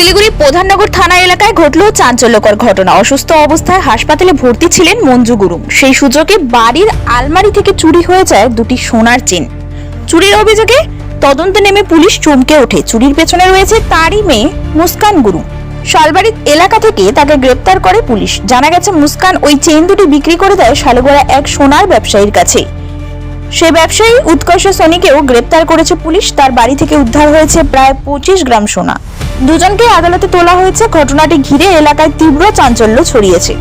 শিলিগুড়ি প্রধাননগর থানা এলাকায় ঘটল চাঞ্চল্যকর ঘটনা। অসুস্থ অবস্থায় হাসপাতালে ভর্তি ছিলেন মঞ্জু গুরুং। সেই সুযোগে বাড়ির আলমারি থেকে চুরি হয়ে যায় দুটি সোনার চেন। চুরির অভিযোগে তদন্তে নেমে পুলিশ চমকে ওঠে। চুরির পেছনে রয়েছে তারই মেয়ে মুস্কান গুরু। শালবাড়ির এলাকা থেকে তাকে গ্রেপ্তার করে পুলিশ। জানা গেছে, মুস্কান ওই চেন দুটি বিক্রি করে দেয় শালগোড়া এক সোনার ব্যবসায়ীর কাছে। সে ব্যবসায়ী উৎকর্ষ সোনিকেও গ্রেপ্তার করেছে পুলিশ। তার বাড়ি থেকে উদ্ধার হয়েছে প্রায় পঁচিশ গ্রাম সোনা। দুজনকে আদালতে তোলা হয়েছে। ঘটনাটি ঘিরে এলাকায় তীব্র চাঞ্চল্য ছড়িয়েছে।